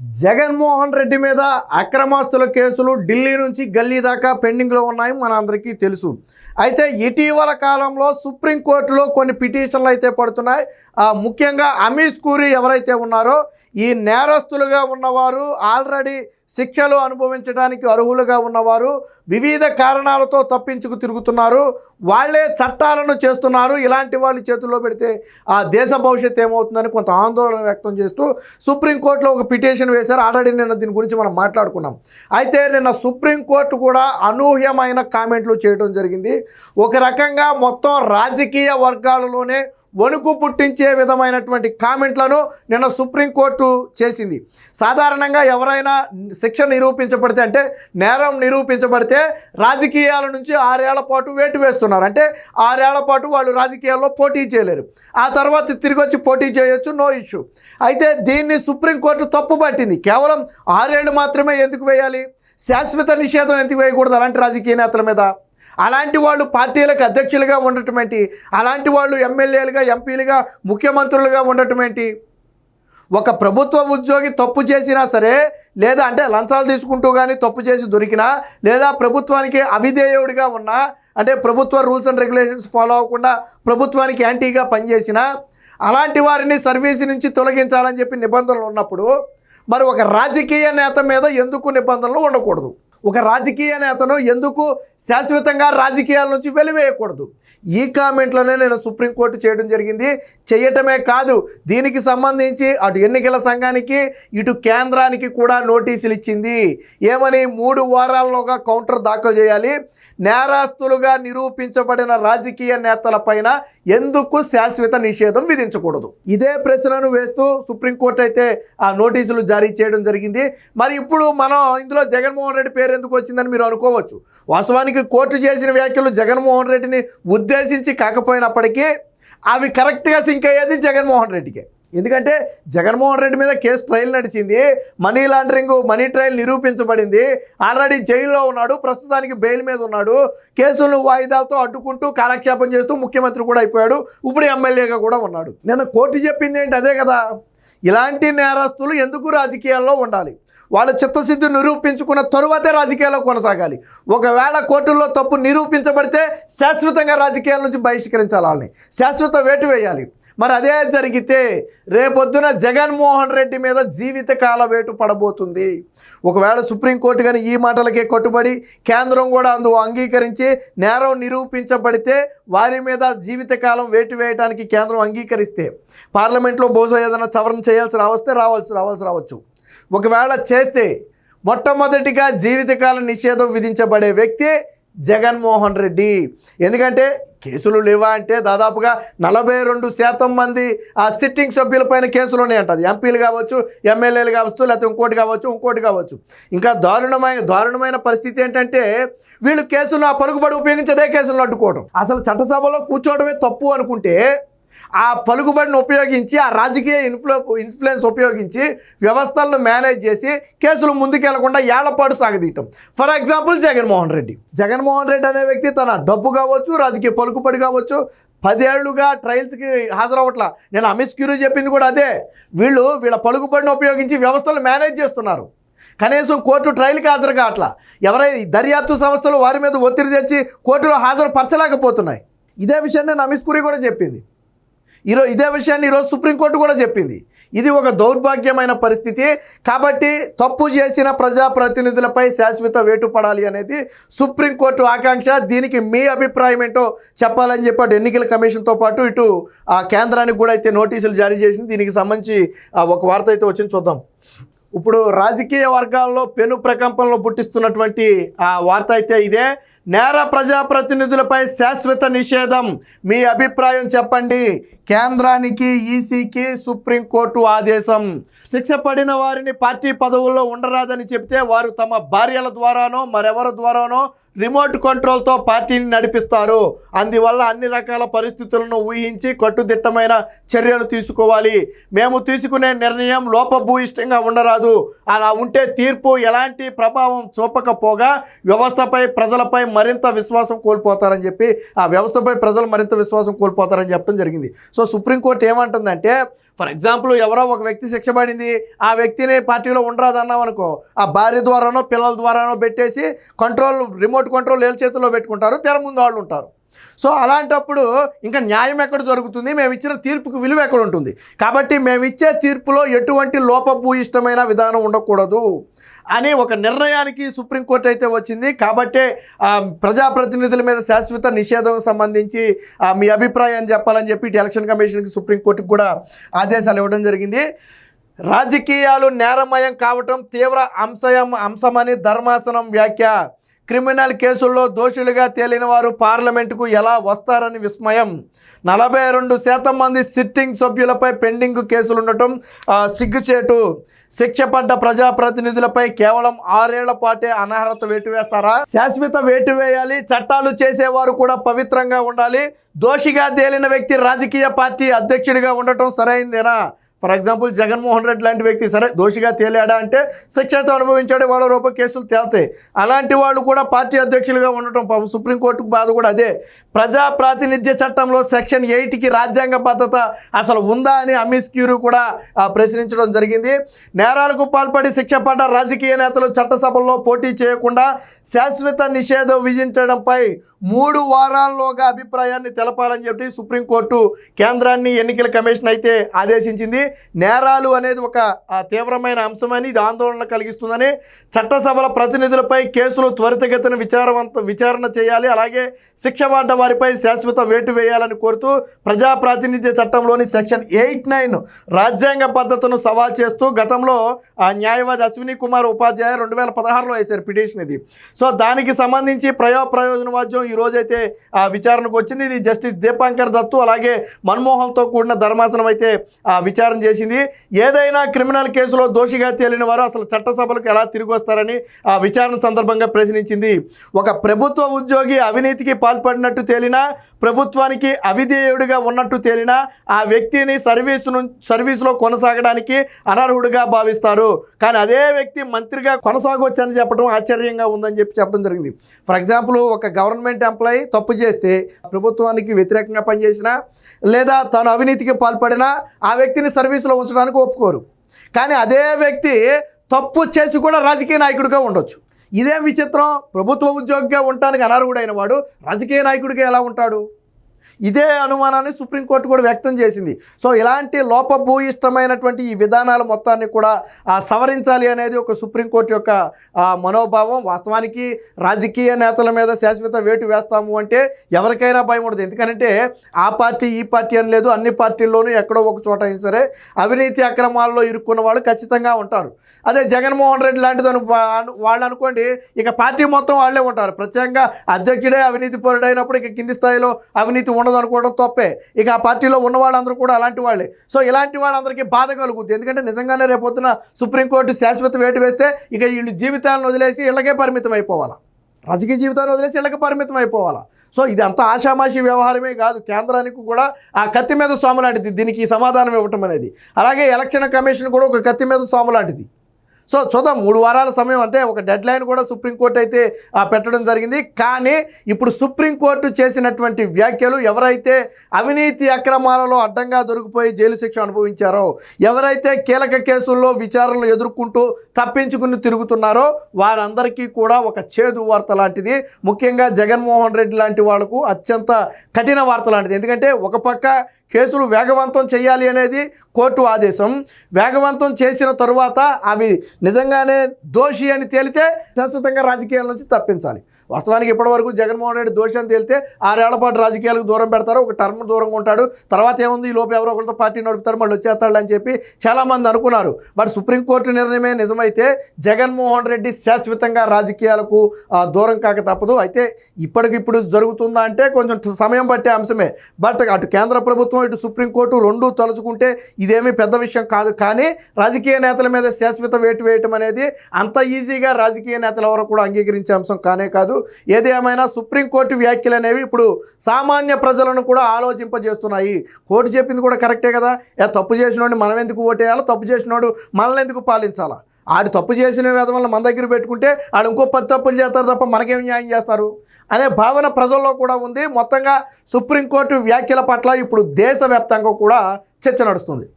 జగన్మోహన్ రెడ్డి మీద అక్రమాస్తుల కేసులు ఢిల్లీ నుంచి గల్లీ దాకా పెండింగ్లో ఉన్నాయి మన అందరికీ తెలుసు. అయితే ఇటీవల కాలంలో సుప్రీంకోర్టులో కొన్ని పిటిషన్లు అయితే పడుతున్నాయి. ముఖ్యంగా అమీష్ కూరి ఎవరైతే ఉన్నారో ఈ నేరస్తులుగా ఉన్నవారు ఆల్రెడీ శిక్షలు అనుభవించడానికి అర్హులుగా ఉన్నవారు వివిధ కారణాలతో తప్పించుకు తిరుగుతున్నారు. వాళ్ళే చట్టాలను చేస్తున్నారు. ఇలాంటి వాళ్ళు చేతుల్లో పెడితే ఆ దేశ భవిష్యత్తు ఏమవుతుందని కొంత ఆందోళన వ్యక్తం చేస్తూ సుప్రీంకోర్టులో ఒక పిటిషన్ వేశారు. ఆల్రెడీ నిన్న దీని గురించి మనం మాట్లాడుకున్నాం. అయితే నిన్న సుప్రీంకోర్టు కూడా అనూహ్యమైన కామెంట్లు చేయడం జరిగింది. ఒక రకంగా మొత్తం రాజకీయ వర్గాలలోనే వణుకు పుట్టించే విధమైనటువంటి కామెంట్లను నిన్న సుప్రీంకోర్టు చేసింది. సాధారణంగా ఎవరైనా శిక్ష నిరూపించబడితే అంటే నేరం నిరూపించబడితే రాజకీయాల నుంచి ఆరేళ్ళ పాటు వేటు వేస్తున్నారు. అంటే ఆరేళ్ళ పాటు వాళ్ళు రాజకీయాల్లో పోటీ చేయలేరు. ఆ తర్వాత తిరిగి వచ్చి పోటీ చేయొచ్చు నో ఇష్యూ అయితే దీన్ని సుప్రీంకోర్టు తప్పు పట్టింది. కేవలం ఆరేళ్ళు మాత్రమే ఎందుకు వేయాలి? శాశ్వత నిషేధం ఎందుకు వేయకూడదు అలాంటి రాజకీయ నేతల మీద? అలాంటి వాళ్ళు పార్టీలకు అధ్యక్షులుగా ఉండటం ఏంటి? అలాంటి వాళ్ళు ఎమ్మెల్యేలుగా ఎంపీలుగా ముఖ్యమంత్రులుగా ఉండటం ఏంటి? ఒక ప్రభుత్వ ఉద్యోగి తప్పు చేసినా సరే లేదా అంటే లంచాలు తీసుకుంటూ కానీ తప్పు చేసి దొరికినా లేదా ప్రభుత్వానికి అవిధేయుడిగా ఉన్నా అంటే ప్రభుత్వ రూల్స్ అండ్ రెగ్యులేషన్స్ ఫాలో అవ్వకుండా ప్రభుత్వానికి యాంటీగా పనిచేసిన అలాంటి వారిని సర్వీస్ నుంచి తొలగించాలని చెప్పి నిబంధనలు ఉన్నప్పుడు మరి ఒక రాజకీయ నేత మీద ఎందుకు నిబంధనలు ఉండకూడదు? ఒక రాజకీయ నేతను ఎందుకు శాశ్వతంగా రాజకీయాల నుంచి వెలివేయకూడదు? ఈ కామెంట్లోనే నేను సుప్రీంకోర్టు చేయడం జరిగింది. చేయటమే కాదు దీనికి సంబంధించి అటు ఎన్నికల సంఘానికి ఇటు కేంద్రానికి కూడా నోటీసులు ఇచ్చింది. ఏమని మూడు వారాల్లోగా కౌంటర్ దాఖలు చేయాలి. నేరాస్తులుగా నిరూపించబడిన రాజకీయ నేతల పైన ఎందుకు శాశ్వత నిషేధం విధించకూడదు? ఇదే ప్రశ్నను వేస్తూ సుప్రీంకోర్టు అయితే ఆ నోటీసులు జారీ చేయడం జరిగింది. మరి ఇప్పుడు మనం ఇందులో జగన్మోహన్ రెడ్డి పేరు ఎందుకు వచ్చిందని మీరు అనుకోవచ్చు. వాస్తవానికి కోర్టు చేసిన వ్యాఖ్యలు జగన్మోహన్ రెడ్డిని ఉద్దేశించి కాకపోయినప్పటికీ అవి కరెక్ట్గా సింక్ అయ్యేది జగన్మోహన్ రెడ్డికే. ఎందుకంటే జగన్మోహన్ రెడ్డి మీద కేసు ట్రయల్ నడిచింది మనీ లాండరింగ్ మనీ ట్రయల్ నిరూపించబడింది ఆల్రెడీ జైల్లో ఉన్నాడు ప్రస్తుతానికి బెయిల్ మీద ఉన్నాడు కేసులను వాయిదాలతో అడ్డుకుంటూ కాలక్షేపం చేస్తూ ముఖ్యమంత్రి కూడా అయిపోయాడు ఇప్పుడు ఎమ్మెల్యేగా కూడా ఉన్నాడు. నిన్న కోర్టు చెప్పింది ఏంటి అదే కదా? ఇలాంటి నేరస్తులు ఎందుకు రాజకీయాల్లో ఉండాలి? వాళ్ళ చిత్తశుద్ధి నిరూపించుకున్న తరువాతే రాజకీయాల్లో కొనసాగాలి. ఒకవేళ కోర్టుల్లో తప్పు నిరూపించబడితే శాశ్వతంగా రాజకీయాల నుంచి బహిష్కరించాలి వాళ్ళని. శాశ్వత వేటు వేయాలి. మరి అదే జరిగితే రేపొద్దున జగన్మోహన్ రెడ్డి మీద జీవితకాల వేటు పడబోతుంది. ఒకవేళ సుప్రీంకోర్టు కానీ ఈ మాటలకే కట్టుబడి కేంద్రం కూడా అందు అంగీకరించి నేరం నిరూపించబడితే వారి మీద జీవితకాలం వేటు వేయడానికి కేంద్రం అంగీకరిస్తే పార్లమెంట్లో బహుశా ఏదైనా సవరణ చేయాల్సి రావస్తే రావాల్సి రావాల్సి రావచ్చు. ఒకవేళ చేస్తే మొట్టమొదటిగా జీవితకాల నిషేధం విధించబడే వ్యక్తి జగన్మోహన్ రెడ్డి. ఎందుకంటే కేసులు లేవా అంటే దాదాపుగా నలభై రెండు శాతం మంది ఆ సిట్టింగ్ సభ్యులపైన కేసులు ఉన్నాయంట. అది ఎంపీలు కావచ్చు ఎమ్మెల్యేలు కావచ్చు లేకపోతే ఇంకోటి కావచ్చు ఇంకోటి కావచ్చు. ఇంకా దారుణమైన దారుణమైన పరిస్థితి ఏంటంటే వీళ్ళు కేసులు ఆ పలుకుబడి ఉపయోగించదే కేసులు అడ్డుకోవడం. అసలు చట్టసభలో కూర్చోవడమే తప్పు అనుకుంటే ఆ పలుకుబడిని ఉపయోగించి ఆ రాజకీయ ఇన్ఫ్లు ఇన్ఫ్లుయెన్స్ ఉపయోగించి వ్యవస్థలను మేనేజ్ చేసి కేసులు ముందుకెళ్ళకుండా ఏళ్ళపాటు సాగదీయటం. For example Jaganmohan Reddy. Jaganmohan Reddy అనే వ్యక్తి తన డబ్బు కావచ్చు రాజకీయ పలుకుబడి కావచ్చు పదేళ్ళుగా ట్రయల్స్కి హాజరవట్ల నేను అమిత్ క్యూరీ చెప్పింది కూడా అదే. వీళ్ళు వీళ్ళ పలుకుబడిని ఉపయోగించి వ్యవస్థలు మేనేజ్ చేస్తున్నారు. కనీసం కోర్టు ట్రయల్కి హాజరు కావట్లా. ఎవరైతే దర్యాప్తు సంస్థలు వారి మీద ఒత్తిడి తెచ్చి కోర్టులో హాజరు పరచలేకపోతున్నాయి ఇదే విషయాన్ని నేను అమిత్ కూడా చెప్పింది. ఈరోజు ఇదే విషయాన్ని ఈరోజు సుప్రీంకోర్టు కూడా చెప్పింది. ఇది ఒక దౌర్భాగ్యమైన పరిస్థితి. కాబట్టి తప్పు చేసిన ప్రజాప్రతినిధులపై శాశ్వత వేటు పడాలి అనేది సుప్రీంకోర్టు ఆకాంక్ష. దీనికి మీ అభిప్రాయం ఏంటో చెప్పాలని చెప్పాడు ఎన్నికల కమిషన్తో పాటు ఇటు ఆ కేంద్రానికి కూడా అయితే నోటీసులు జారీ చేసింది. దీనికి సంబంధించి ఒక వార్త అయితే వచ్చింది చూద్దాం. ఇప్పుడు రాజకీయ వర్గాల్లో పెను ప్రకంపనలు పుట్టిస్తున్నటువంటి ఆ వార్త అయితే ఇదే. నేర ప్రజాప్రతినిధులపై శాశ్వత నిషేధం. మీ అభిప్రాయం చెప్పండి. కేంద్రానికి ఈసీకి సుప్రీంకోర్టు ఆదేశం. శిక్ష పడిన వారిని పార్టీ పదవుల్లో ఉండరాదని చెబితే వారు తమ భార్యల ద్వారానో మరెవరి ద్వారానో రిమోట్ కంట్రోల్తో పార్టీని నడిపిస్తారు. అందువల్ల అన్ని రకాల పరిస్థితులను ఊహించి కట్టుదిట్టమైన చర్యలు తీసుకోవాలి. మేము తీసుకునే నిర్ణయం లోపభూయిష్టంగా ఉండరాదు. అలా ఉంటే తీర్పు ఎలాంటి ప్రభావం చూపకపోగా వ్యవస్థపై ప్రజలపై మరింత విశ్వాసం కోల్పోతారని చెప్పి ఆ వ్యవస్థపై ప్రజలు మరింత విశ్వాసం కోల్పోతారని చెప్పడం జరిగింది. సో సుప్రీంకోర్టు ఏమంటుందంటే ఫర్ ఎగ్జాంపుల్ ఎవరో ఒక వ్యక్తి శిక్ష పడింది ఆ వ్యక్తిని పార్టీలో ఉండరాదన్నాం అనుకో ఆ భార్య ద్వారానో పిల్లల ద్వారానో పెట్టేసి కంట్రోల్ రిమోట్ కంట్రోల్ ఏళ్ళ చేతిలో పెట్టుకుంటారు తెర ముందు వాళ్ళు ఉంటారు. సో అలాంటప్పుడు ఇంకా న్యాయం ఎక్కడ జరుగుతుంది? మేము ఇచ్చిన తీర్పుకు విలువ ఎక్కడ ఉంటుంది? కాబట్టి మేము ఇచ్చే తీర్పులో ఎటువంటి లోపభూయిష్టమైన విధానం ఉండకూడదు. అనే ఒక నిర్ణయానికి సుప్రీంకోర్టు అయితే వచ్చింది. కాబట్టే ప్రజాప్రతినిధుల మీద శాశ్వత నిషేధం సంబంధించి మీ అభిప్రాయాన్ని చెప్పాలని చెప్పి ఇటు ఎలక్షన్ కమిషన్కి సుప్రీంకోర్టుకు కూడా ఆదేశాలు ఇవ్వడం జరిగింది. రాజకీయాలు నేరమయం కావటం తీవ్ర అంశయం అంశమని ధర్మాసనం వ్యాఖ్య క్రిమినల్ కేసుల్లో దోషులుగా తేలిన వారు పార్లమెంటుకు ఎలా వస్తారని విస్మయం. నలభై రెండు శాతం మంది సిట్టింగ్ సభ్యులపై పెండింగ్ కేసులు ఉండటం సిగ్గుచేటు. శిక్ష పడ్డ ప్రజాప్రతినిధులపై కేవలం ఆరేళ్ళ పాటే అనర్హత వేటు వేస్తారా శాశ్వత వేటు వేయాలి చట్టాలు చేసేవారు కూడా పవిత్రంగా ఉండాలి. దోషిగా తేలిన వ్యక్తి రాజకీయ పార్టీ అధ్యక్షుడిగా ఉండటం సరైందేనా? ఫర్ ఎగ్జాంపుల్ జగన్మోహన్ రెడ్డి లాంటి వ్యక్తి సరే దోషిగా తేలాడా అంటే శిక్షతో అనుభవించాడు వాళ్ళ రూప కేసులు తేల్తాయి. అలాంటి వాళ్ళు కూడా పార్టీ అధ్యక్షులుగా ఉండటం పాపం సుప్రీంకోర్టుకు బాధ కూడా అదే. ప్రజా ప్రాతినిధ్య చట్టంలో సెక్షన్ ఎయిట్కి రాజ్యాంగ భద్రత అసలు ఉందా అని అమిత్ క్యూరు కూడా ప్రశ్నించడం జరిగింది. నేరాలకు పాల్పడి శిక్ష పడ్డ రాజకీయ నేతలు చట్టసభల్లో పోటీ చేయకుండా శాశ్వత నిషేధం విధించడంపై మూడు వారాల్లోగా అభిప్రాయాన్ని తెలపాలని చెప్పి సుప్రీంకోర్టు కేంద్రాన్ని ఎన్నికల కమిషన్ అయితే ఆదేశించింది. నేరాలు అనేది ఒక తీవ్రమైన అంశమని ఇది ఆందోళన కలిగిస్తుందని చట్టసభల ప్రతినిధులపై కేసులు త్వరితగతిన విచారవంత విచారణ చేయాలి. అలాగే శిక్ష పడ్డ వారిపై శాశ్వత వేటు వేయాలని కోరుతూ ప్రజాప్రాతినిధ్య చట్టంలోని సెక్షన్ ఎయిట్ నైన్ రాజ్యాంగ పద్ధతులను సవాల్ చేస్తూ గతంలో ఆ న్యాయవాది అశ్విని కుమార్ ఉపాధ్యాయ రెండు వేల పదహారులో వేశారు పిటిషన్ ఇది. సో దానికి సంబంధించి ప్రయో ప్రయోజనవాద్యం ఈరోజైతే ఆ విచారణకు వచ్చింది. ఇది జస్టిస్ దీపాంకర్ దత్తు అలాగే మన్మోహన్తో కూడిన ధర్మాసనం అయితే ఆ విచారణ చేసింది. ఏదైనా క్రిమినల్ కేసులో దోషిగా తేలిన వారు అసలు చట్టసభలకు ఎలా తిరిగి వస్తారని ఆ విచారణ సందర్భంగా ప్రశ్నించింది. ఒక ప్రభుత్వ ఉద్యోగి అవినీతికి పాల్పడినట్టు తేలినా ప్రభుత్వానికి అవిధేయుడిగా ఉన్నట్టు తేలినా ఆ వ్యక్తిని సర్వీసు సర్వీసులో కొనసాగడానికి అనర్హుడిగా భావిస్తారు. కానీ అదే వ్యక్తి మంత్రిగా కొనసాగవచ్చని చెప్పడం ఆశ్చర్యంగా ఉందని చెప్పి చెప్పడం జరిగింది. ఫర్ ఎగ్జాంపుల్ ఒక గవర్నమెంట్ ఎంప్లాయీ తప్పు చేస్తే ప్రభుత్వానికి వ్యతిరేకంగా పనిచేసినా లేదా తాను అవినీతికి పాల్పడినా ఆ వ్యక్తిని సర్వీసులో ఉంచడానికి ఒప్పుకోరు. కానీ అదే వ్యక్తి తప్పు చేసి కూడా రాజకీయ నాయకుడిగా ఉండొచ్చు. ఇదేం విచిత్రం? ప్రభుత్వ ఉద్యోగిగా ఉండటానికి అనర్హుడైన వాడు రాజకీయ నాయకుడిగా ఎలా ఉంటాడు? ఇదే అనుమానాన్ని సుప్రీంకోర్టు కూడా వ్యక్తం చేసింది. సో ఇలాంటి లోపభూయిష్టమైనటువంటి ఈ విధానాల మొత్తాన్ని కూడా సవరించాలి అనేది ఒక సుప్రీంకోర్టు యొక్క మనోభావం. వాస్తవానికి రాజకీయ నేతల మీద శాశ్వత వేటు వేస్తాము అంటే ఎవరికైనా భయం ఉండదు. ఎందుకంటే ఆ పార్టీ ఈ పార్టీ అని లేదు అన్ని పార్టీల్లోనూ ఎక్కడో ఒక చోట అయినా సరే అవినీతి అక్రమాల్లో ఇరుక్కున్న వాళ్ళు ఖచ్చితంగా ఉంటారు. అదే జగన్మోహన్ రెడ్డి లాంటిది అను వాళ్ళు అనుకోండి ఇక పార్టీ మొత్తం వాళ్ళే ఉంటారు. ప్రత్యేకంగా అధ్యక్షుడే అవినీతి పరుడైనప్పుడు ఇక కింది స్థాయిలో అవినీతి ఉండదు అనుకోవడం తప్పే. ఇక ఆ పార్టీలో ఉన్న వాళ్ళందరూ కూడా అలాంటి వాళ్ళే. సో ఇలాంటి వాళ్ళందరికీ బాధ కలుగుతుంది ఎందుకంటే నిజంగానే రేపొద్దున సుప్రీంకోర్టు శాశ్వత వేటు వేస్తే ఇక వీళ్ళు జీవితాలను వదిలేసి ఇళ్ళకే పరిమితం అయిపోవాలా? రాజకీయ జీవితాన్ని వదిలేసి ఇళ్ళకి పరిమితం అయిపోవాలా? సో ఇది అంత ఆషామాషి వ్యవహారమే కాదు. కేంద్రానికి కూడా ఆ కత్తి మీద సోమలాంటిది దీనికి సమాధానం ఇవ్వటం అనేది. అలాగే ఎలక్షన్ కమిషన్ కూడా ఒక కత్తి మీద సోమలాంటిది సో చూద్దాం మూడు వారాల సమయం అంటే ఒక డెడ్ లైన్ కూడా సుప్రీంకోర్టు అయితే ఆ, పెట్టడం జరిగింది. కానీ ఇప్పుడు సుప్రీంకోర్టు చేసినటువంటి వ్యాఖ్యలు ఎవరైతే అవినీతి అక్రమాలలో అడ్డంగా దొరికిపోయి జైలు శిక్ష అనుభవించారో ఎవరైతే కీలక కేసుల్లో విచారణలు ఎదుర్కొంటూ తప్పించుకుని తిరుగుతున్నారో వారందరికీ కూడా ఒక చేదు వార్త లాంటిది. ముఖ్యంగా జగన్మోహన్ రెడ్డి లాంటి వాళ్ళకు అత్యంత కఠిన వార్త లాంటిది. ఎందుకంటే ఒక పక్క కేసులు వేగవంతం చేయాలి అనేది కోర్టు ఆదేశం. వేగవంతం చేసిన తరువాత అవి నిజంగానే దోషి అని తేలితే శాశ్వతంగా రాజకీయాల నుంచి తప్పించాలి. వాస్తవానికి ఇప్పటివరకు జగన్మోహన్ రెడ్డి దోషం తేలితే ఆరేళ్ళ పాటు రాజకీయాలకు దూరం పెడతారు ఒక టర్మ్ దూరంగా ఉంటాడు. తర్వాత ఏముంది? ఈ లోపు ఎవరో ఒకరితో పార్టీ నడుపుతారు మళ్ళీ వచ్చేస్తాడు అని చెప్పి చాలామంది అనుకున్నారు. బట్ సుప్రీంకోర్టు నిర్ణయమే నిజమైతే జగన్మోహన్ రెడ్డి శాశ్వతంగా రాజకీయాలకు దూరం కాక తప్పదు. అయితే ఇప్పటికిప్పుడు జరుగుతుందా అంటే కొంచెం సమయం పట్టే అంశమే. బట్ అటు కేంద్ర ప్రభుత్వం ఇటు సుప్రీంకోర్టు రెండు తలుచుకుంటే ఇదేమీ పెద్ద విషయం కాదు. కానీ రాజకీయ నేతల మీద శాశ్వత వేటు వేయటం అనేది అంత ఈజీగా రాజకీయ నేతల వరకు కూడా అంగీకరించే అంశం కానే కాదు. ఏది ఏమైనా సుప్రీంకోర్టు వ్యాఖ్యలు అనేవి ఇప్పుడు సామాన్య ప్రజలను కూడా ఆలోచింపజేస్తున్నాయి. కోర్టు చెప్పింది కూడా కరెక్టే కదా? ఏ తప్పు చేసినోడిని మనం ఎందుకు ఓటేయాలో? తప్పు చేసినోడు మనల్ని ఎందుకు పాలించాలా? ఆడు తప్పు చేసిన వల్ల మన దగ్గర పెట్టుకుంటే ఆడు ఇంకో పది తప్పులు చేస్తారు తప్ప మనకేం న్యాయం చేస్తారు? అనే భావన ప్రజల్లో కూడా ఉంది. మొత్తంగా సుప్రీంకోర్టు వ్యాఖ్యల పట్ల ఇప్పుడు దేశవ్యాప్తంగా కూడా చర్చ నడుస్తుంది.